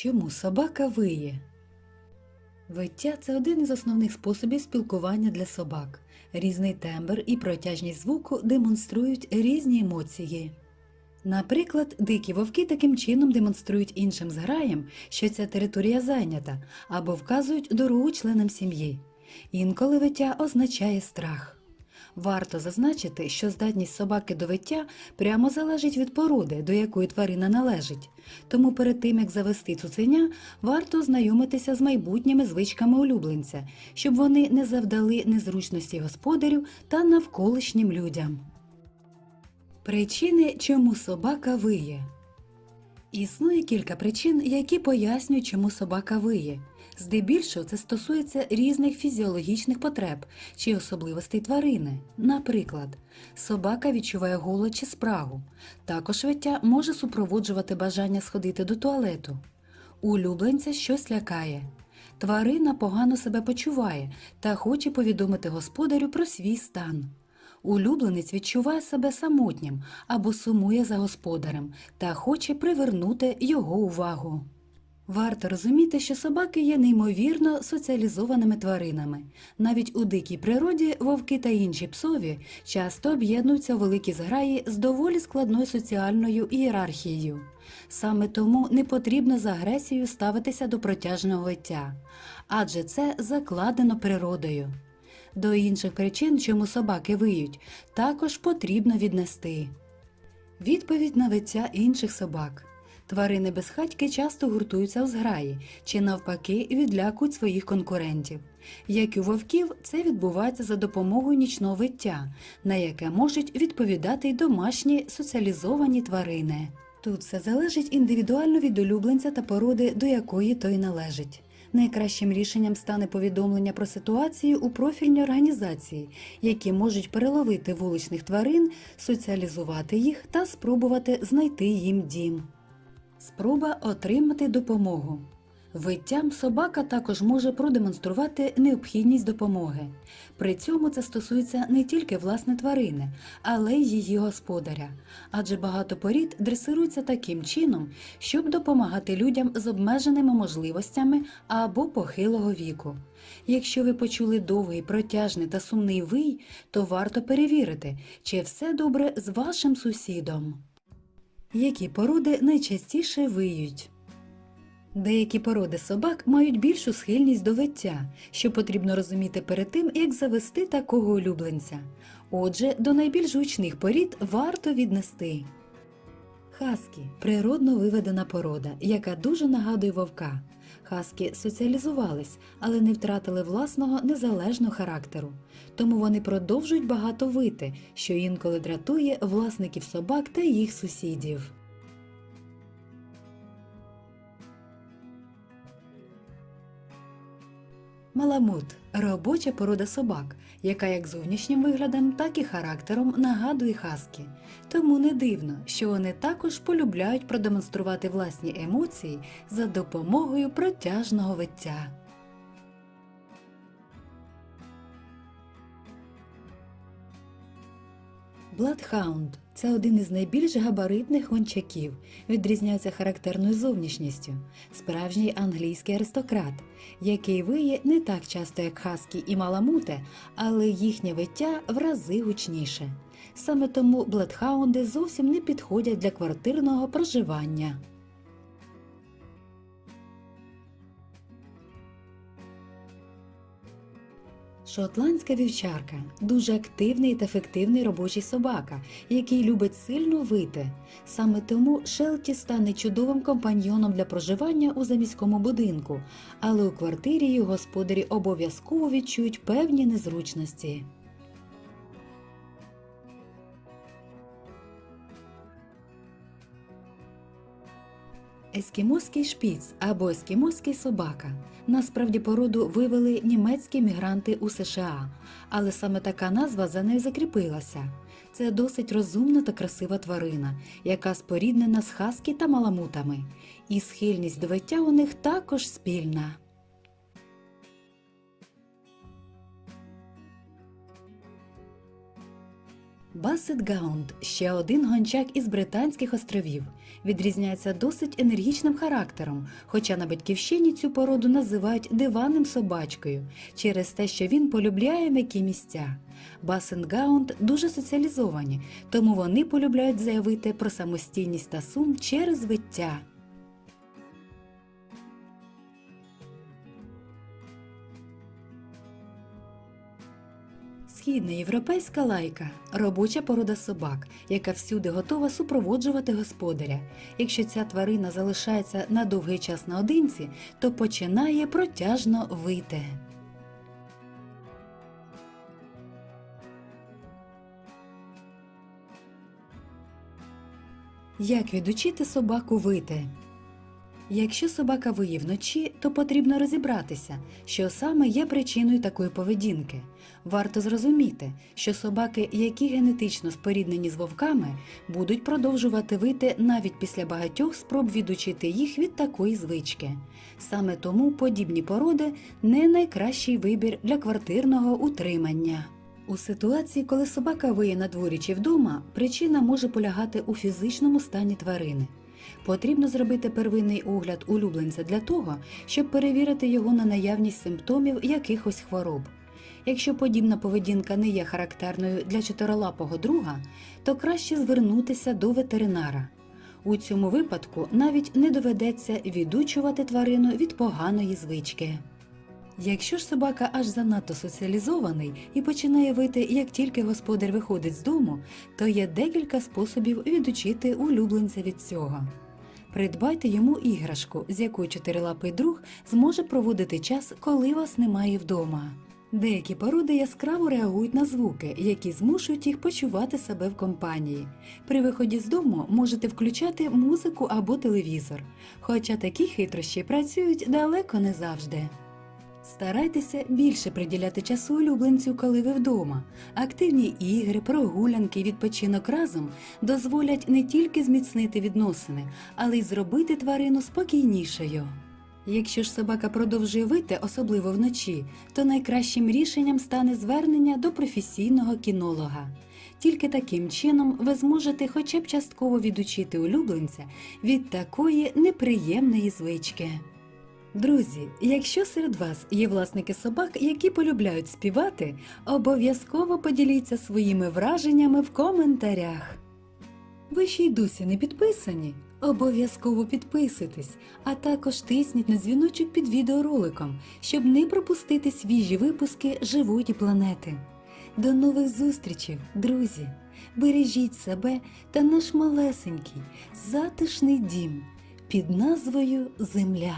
Чому собака виє? Виття це один із основних способів спілкування для собак. Різний тембр і протяжність звуку демонструють різні емоції. Наприклад, дикі вовки таким чином демонструють іншим зграям, що ця територія зайнята, або вказують дорогу членам сім'ї. Інколи виття означає страх. Варто зазначити, що здатність собаки до виття прямо залежить від породи, до якої тварина належить. Тому перед тим, як завести цуценя, варто ознайомитися з майбутніми звичками улюбленця, щоб вони не завдали незручності господарю та навколишнім людям. Причини, чому собака виє. Існує кілька причин, які пояснюють, чому собака виє. Здебільшого це стосується різних фізіологічних потреб чи особливостей тварини. Наприклад, собака відчуває голод чи спрагу. Також виття може супроводжувати бажання сходити до туалету. Улюбленця щось лякає. Тварина погано себе почуває та хоче повідомити господарю про свій стан. Улюбленець відчуває себе самотнім або сумує за господарем та хоче привернути його увагу. Варто розуміти, що собаки є неймовірно соціалізованими тваринами. Навіть у дикій природі вовки та інші псові часто об'єднуються у великі зграї з доволі складною соціальною ієрархією. Саме тому не потрібно з агресією ставитися до протяжного виття, адже це закладено природою. До інших причин, чому собаки виють, також потрібно віднести. Відповідь на виття інших собак. Тварини безхатьки часто гуртуються у зграї чи навпаки відлякують своїх конкурентів. Як і у вовків, це відбувається за допомогою нічного виття, на яке можуть відповідати й домашні соціалізовані тварини. Тут все залежить індивідуально від улюбленця та породи, до якої той належить. Найкращим рішенням стане повідомлення про ситуацію у профільній організації, які можуть переловити вуличних тварин, соціалізувати їх та спробувати знайти їм дім. Спроба отримати допомогу. Виттям собака також може продемонструвати необхідність допомоги. При цьому це стосується не тільки власне тварини, але й її господаря. Адже багато порід дресируються таким чином, щоб допомагати людям з обмеженими можливостями або похилого віку. Якщо ви почули довгий, протяжний та сумний вий, то варто перевірити, чи все добре з вашим сусідом. Які породи найчастіше виють? Деякі породи собак мають більшу схильність до виття, що потрібно розуміти перед тим, як завести такого улюбленця. Отже, до найбільш гучних порід варто віднести. Хаскі природно виведена порода, яка дуже нагадує вовка. Хаскі соціалізувались, але не втратили власного незалежного характеру. Тому вони продовжують багато вити, що інколи дратує власників собак та їх сусідів. Маламут робоча порода собак, яка як зовнішнім виглядом, так і характером нагадує хаски. Тому не дивно, що вони також полюбляють продемонструвати власні емоції за допомогою протяжного виття. Бладхаунд це один із найбільш габаритних гончаків, відрізняється характерною зовнішністю, справжній англійський аристократ, який виє не так часто, як хаскі і маламуте, але їхнє виття в рази гучніше. Саме тому бладхаунди зовсім не підходять для квартирного проживання. Шотландська вівчарка дуже активний та ефективний робочий собака, який любить сильно вити. Саме тому Шелті стане чудовим компаньйоном для проживання у заміському будинку, але у квартирі її господарі обов'язково відчують певні незручності. Ескімоський шпіц або ескімоський собака. Насправді породу вивели німецькі мігранти у США, але саме така назва за нею закріпилася. Це досить розумна та красива тварина, яка споріднена з хаскі та маламутами, і схильність до виття у них також спільна. Басет Гаунд ще один гончак із Британських островів. Відрізняється досить енергічним характером, хоча на батьківщині цю породу називають диванним собачкою через те, що він полюбляє м'які місця. Басенгаунд дуже соціалізовані, тому вони полюбляють заявити про самостійність та сум через виття. Східноєвропейська лайка робоча порода собак, яка всюди готова супроводжувати господаря. Якщо ця тварина залишається на довгий час наодинці, то починає протяжно вити. Як відучити собаку вити? Якщо собака виє вночі, то потрібно розібратися, що саме є причиною такої поведінки. Варто зрозуміти, що собаки, які генетично споріднені з вовками, будуть продовжувати вити навіть після багатьох спроб відучити їх від такої звички. Саме тому подібні породи не найкращий вибір для квартирного утримання. У ситуації, коли собака виє на дворі чи вдома, причина може полягати у фізичному стані тварини. Потрібно зробити первинний огляд улюбленця для того, щоб перевірити його на наявність симптомів якихось хвороб. Якщо подібна поведінка не є характерною для чотирилапого друга, то краще звернутися до ветеринара. У цьому випадку навіть не доведеться відучувати тварину від поганої звички. Якщо ж собака аж занадто соціалізований і починає вити, як тільки господар виходить з дому, то є декілька способів відучити улюбленця від цього. Придбайте йому іграшку, з якою чотирилапий друг зможе проводити час, коли вас немає вдома. Деякі породи яскраво реагують на звуки, які змушують їх почувати себе в компанії. При виході з дому можете включати музику або телевізор, хоча такі хитрощі працюють далеко не завжди. Старайтеся більше приділяти часу улюбленцю, коли ви вдома. Активні ігри, прогулянки, відпочинок разом дозволять не тільки зміцнити відносини, але й зробити тварину спокійнішою. Якщо ж собака продовжує вити, особливо вночі, то найкращим рішенням стане звернення до професійного кінолога. Тільки таким чином ви зможете хоча б частково відучити улюбленця від такої неприємної звички. Друзі, якщо серед вас є власники собак, які полюбляють співати, обов'язково поділіться своїми враженнями в коментарях. Ви ще й досі не підписані? Обов'язково підписуйтесь, а також тисніть на дзвіночок під відеороликом, щоб не пропустити свіжі випуски живої планети. До нових зустрічей, друзі! Бережіть себе та наш малесенький, затишний дім під назвою Земля.